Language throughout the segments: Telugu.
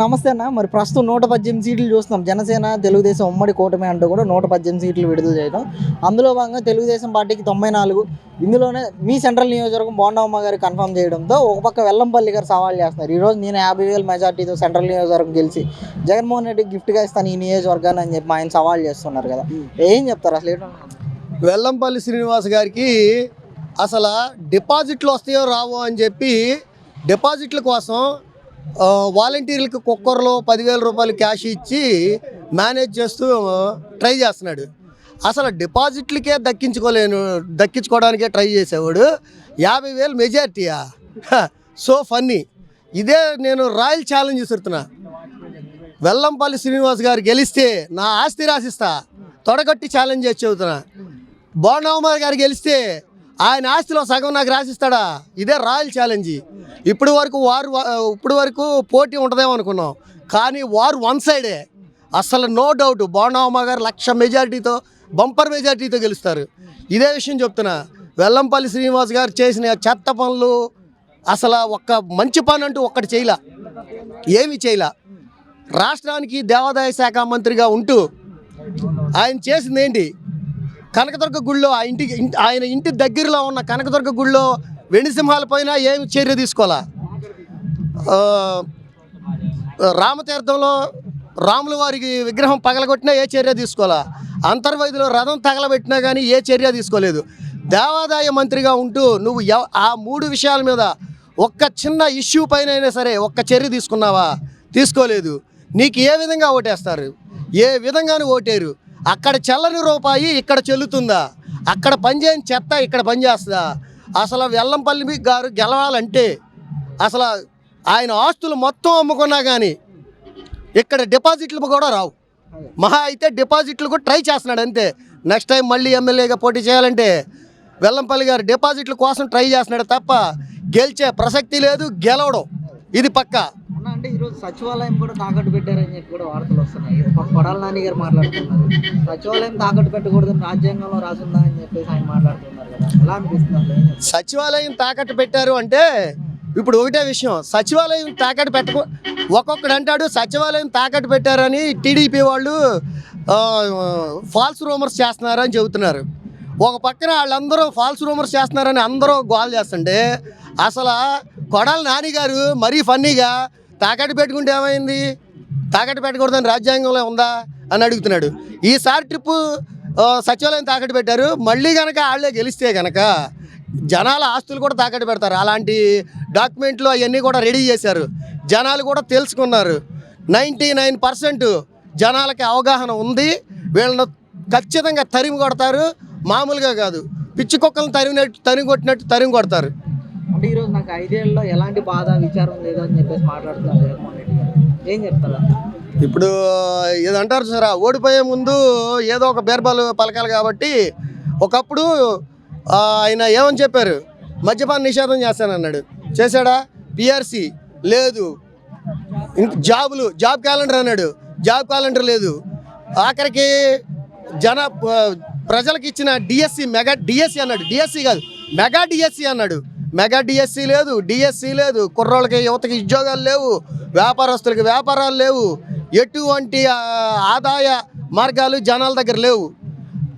నమస్తే అన్న. మరి ప్రస్తుతం నూట పద్దెనిమిది సీట్లు చూస్తున్నాం. జనసేన తెలుగుదేశం ఉమ్మడి కూటమి అంటూ కూడా నూట పద్దెనిమిది సీట్లు విడుదల చేయడం. అందులో భాగంగా తెలుగుదేశం పార్టీకి తొంభై నాలుగు. ఇందులోనే మీ సెంట్రల్ నియోజకవర్గం బోండమ్మ గారు కన్ఫర్మ్ చేయడంతో ఒక పక్క వెల్లంపల్లి గారు సవాల్ చేస్తున్నారు. ఈరోజు నేను యాభై వేల మెజార్టీతో సెంట్రల్ నియోజకవర్గం గెలిచి జగన్మోహన్ రెడ్డి గిఫ్ట్గా ఇస్తాను ఈ నియోజకవర్గాన్ని అని చెప్పి ఆయన సవాల్ చేస్తున్నారు కదా. ఏం చెప్తారు అసలు? వెల్లంపల్లి శ్రీనివాస్ గారికి అసలు డిపాజిట్లు వస్తాయో రావో అని చెప్పి డిపాజిట్ల కోసం వాలంటీర్లకు కుక్కర్లో పదివేల రూపాయలు క్యాష్ ఇచ్చి మేనేజ్ చేస్తూ ట్రై చేస్తున్నాడు. అసలు డిపాజిట్లకే దక్కించుకోలేను దక్కించుకోవడానికే ట్రై చేసేవాడు. యాభై వేలు మెజార్టీయా సో ఫన్నీ. ఇదే నేను రాయల్ ఛాలెంజ్ ఇస్తున్నా వెల్లంపల్లి శ్రీనివాస్ గారు గెలిస్తే నా ఆస్తి రాసిస్తా. తొడగట్టి ఛాలెంజ్ చేసి చెబుతున్నా. బోండవమార్ గారు గెలిస్తే ఆయన ఆస్తిలో సగం నాకు రాసిస్తాడా? ఇదే రాయల్ ఛాలెంజ్. ఇప్పుడు వరకు వారు ఇప్పుడు వరకు పోటీ ఉంటుందేమో అనుకున్నాం. కానీ వారు వన్ సైడే. అసలు నో డౌట్ బోండవమ్మ గారు లక్ష మెజారిటీతో బంపర్ మెజారిటీతో గెలుస్తారు. ఇదే విషయం చెప్తున్నా. వెల్లంపల్లి శ్రీనివాస్ గారు చేసిన చెత్త పనులు అసలు ఒక్క మంచి పని అంటూ ఒక్కటి చేయలే. ఏమి చేయలే. రాష్ట్రానికి దేవాదాయ శాఖ మంత్రిగా ఉంటూ ఆయన చేసింది ఏంటి కనకదుర్గ గుడిలో ఆ ఇంటికి ఆయన ఇంటి దగ్గరలో ఉన్న కనకదుర్గ గుడిలో వెండిసింహాల పైన ఏమి చర్య తీసుకోవాలా? రామతీర్థంలో రాముల వారికి విగ్రహం పగలగొట్టినా ఏ చర్య తీసుకోవాలా? అంతర్వైదిలో రథం తగలబెట్టినా కానీ ఏ చర్య తీసుకోలేదు. దేవాదాయ మంత్రిగా ఉంటూ నువ్వు ఆ మూడు విషయాల మీద ఒక్క చిన్న ఇష్యూ పైన అయినా సరే ఒక్క చర్య తీసుకున్నావా? తీసుకోలేదు. నీకు ఏ విధంగా ఓటేస్తారు? ఏ విధంగానూ ఓటేరు అక్కడ చల్లని రూపాయి ఇక్కడ చెల్లుతుందా? అక్కడ పనిచేయని చెత్త ఇక్కడ పనిచేస్తుందా అసలు వెల్లంపల్లి గారు గెలవాలంటే అసలు ఆయన ఆస్తులు మొత్తం అమ్ముకున్నా కానీ ఇక్కడ డిపాజిట్లు కూడా రావు. మహా అయితే డిపాజిట్లు కూడా ట్రై చేస్తున్నాడు అంతే. నెక్స్ట్ టైం మళ్ళీ ఎమ్మెల్యేగా పోటీ చేయాలంటే వెల్లంపల్లి గారు డిపాజిట్ల కోసం ట్రై చేస్తున్నాడు తప్ప గెలిచే ప్రసక్తి లేదు గెలవడం. ఇది పక్కా. సచివాలయం కూడా తాకట్టు పెట్టారని చెప్పి కూడా వార్తలు వస్తున్నాయి. కొడాల నాని గారు మాట్లాడుతున్నారు. సచివాలయం తాకట్టు పెట్టకూడదని రాజ్యాంగంలో రాసిందా అని చెప్పేసి ఆయన మాట్లాడుతున్నారు కదా. ఎలా అనిపిస్తుంది సచివాలయం తాకట్టు పెట్టారు అంటే ఇప్పుడు ఒకటే విషయం. సచివాలయం తాకట్టు పెట్టకు ఒక్కొక్కడు అంటాడు సచివాలయం తాకట్టు పెట్టారని టీడీపీ వాళ్ళు ఫాల్స్ రూమర్స్ చేస్తున్నారని చెబుతున్నారు. ఒక పక్కన వాళ్ళందరూ ఫాల్స్ రూమర్స్ చేస్తున్నారని అందరూ గోల్ చేస్తుంటే అసలు కొడాల నాని గారు మరీ ఫన్నీగా తాకట్టు పెట్టుకుంటే ఏమైంది? తాకట్టు పెట్టకూడదని రాజ్యాంగంలో ఉందా? అని అడుగుతున్నాడు. ఈసారి ట్రిప్పు సచివాలయం తాకట్టు పెట్టారు. మళ్ళీ కనుక వాళ్ళే గెలిస్తే కనుక జనాల ఆస్తులు కూడా తాకట్టు పెడతారు. అలాంటి డాక్యుమెంట్లు అవన్నీ కూడా రెడీ చేశారు. జనాలు కూడా తెలుసుకున్నారు. నైంటీ నైన్ పర్సెంట్ జనాలకి అవగాహన ఉంది. వీళ్ళను ఖచ్చితంగా తరిమి కొడతారు. మామూలుగా కాదు. పిచ్చి కుక్కలను తరిమినట్టు తరిమి కొట్టినట్టు తరిమి కొడతారు. అంటే ఈరోజు నాకు ఐదేళ్ళలో ఎలాంటి బాధ విచారం లేదు అని చెప్పేసి మాట్లాడుతున్నారు జగన్మోహన్ రెడ్డి గారు. ఏం చెప్తారా ఇప్పుడు ఏదంటారు అంటారు సార్ ఓడిపోయే ముందు ఏదో ఒక బీర్బాలు పలకాలి కాబట్టి ఒకప్పుడు ఆయన ఏమని చెప్పారు? మద్యపాన నిషేధం చేస్తానన్నాడు చేశాడా? పిఆర్సి లేదు. జాబులు జాబ్ క్యాలెండర్ అన్నాడు. జాబ్ క్యాలెండర్ లేదు. ఆఖరికి జన ప్రజలకు ఇచ్చిన డిఎస్సి మెగా డిఎస్సి అన్నాడు. డిఎస్సి కాదు మెగా డిఎస్సి అన్నాడు. మెగా డిఎస్సి లేదు డిఎస్సి లేదు. కుర్రోళ్ళకి యువతకి ఉద్యోగాలు లేవు వ్యాపారస్తులకి వ్యాపారాలు లేవు. ఎటువంటి ఆదాయ మార్గాలు జనాల దగ్గర లేవు.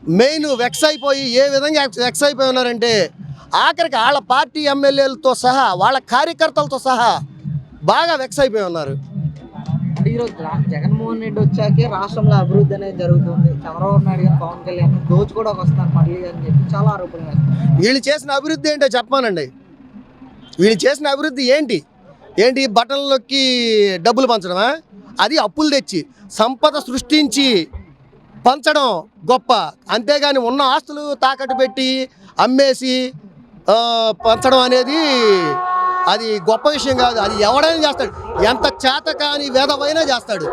మెయిన్ వెక్స్ అయిపోయి ఏ విధంగా వెక్స్- అయిపోయి ఉన్నారంటే ఆఖరికి వాళ్ళ పార్టీ ఎమ్మెల్యేలతో సహా వాళ్ళ కార్యకర్తలతో సహా బాగా వెక్స్ అయిపోయి ఉన్నారు. ఈరోజు జగన్మోహన్ రెడ్డి వచ్చాకే రాష్ట్రంలో అభివృద్ధి అనేది జరుగుతుంది. చంద్రబాబు నాయుడు గారు పవన్ కళ్యాణ్ దోచు కూడా వస్తున్నారు మళ్ళీ అని చెప్పి చాలా ఆరోపణలు వీళ్ళు చేసిన అభివృద్ధి ఏంటో చెప్పానండి వీళ్ళు చేసిన అభివృద్ధి ఏంటి? ఏంటి బట్టలలోకి డబ్బులు పంచడమా? అది అప్పులు తెచ్చి సంపద సృష్టించి పంచడం గొప్ప. అంతేగాని ఉన్న ఆస్తులు తాకట్టు పెట్టి అమ్మేసి పంచడం అనేది అది గొప్ప విషయం కాదు. అది ఎవడైనా చేస్తాడు. ఎంత చేత కానీ వేదమైనా చేస్తాడు.